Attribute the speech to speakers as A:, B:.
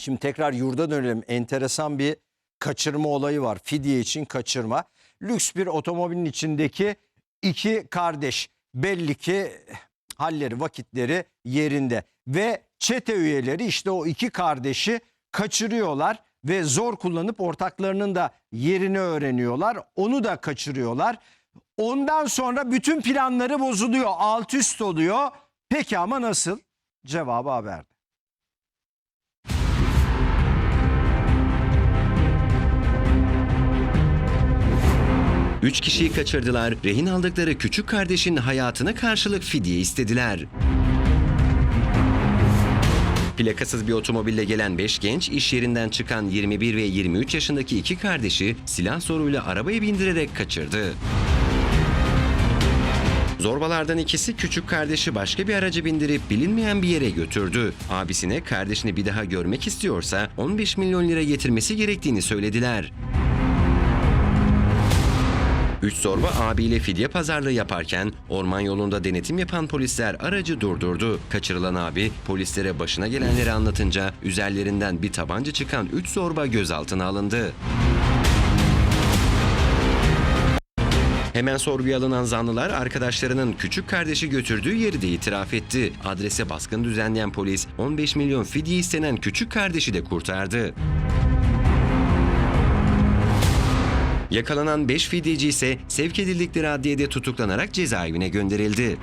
A: Şimdi tekrar yurda dönelim. Enteresan bir kaçırma olayı var. Fidye için kaçırma. Lüks bir otomobilin içindeki iki kardeş belli ki halleri vakitleri yerinde ve çete üyeleri işte o iki kardeşi kaçırıyorlar ve zor kullanıp ortaklarının da yerini öğreniyorlar. Onu da kaçırıyorlar. Ondan sonra bütün planları bozuluyor. Alt üst oluyor. Peki ama nasıl? Cevabı haberde.
B: Üç kişiyi kaçırdılar, rehin aldıkları küçük kardeşin hayatına karşılık fidye istediler. Plakasız bir otomobille gelen 5 genç iş yerinden çıkan 21 ve 23 yaşındaki iki kardeşi silah zoruyla arabaya bindirerek kaçırdı. Zorbalardan ikisi küçük kardeşi başka bir araca bindirip bilinmeyen bir yere götürdü. Abisine kardeşini bir daha görmek istiyorsa 15 milyon lira getirmesi gerektiğini söylediler. Üç zorba abiyle fidye pazarlığı yaparken orman yolunda denetim yapan polisler aracı durdurdu. Kaçırılan abi polislere başına gelenleri anlatınca üzerlerinden bir tabanca çıkan üç zorba gözaltına alındı. Hemen sorguya alınan zanlılar arkadaşlarının küçük kardeşi götürdüğü yeri de itiraf etti. Adrese baskın düzenleyen polis 15 milyon fidye istenen küçük kardeşi de kurtardı. Yakalanan 5 fidyeci ise sevk edildikleri adliyede tutuklanarak cezaevine gönderildi.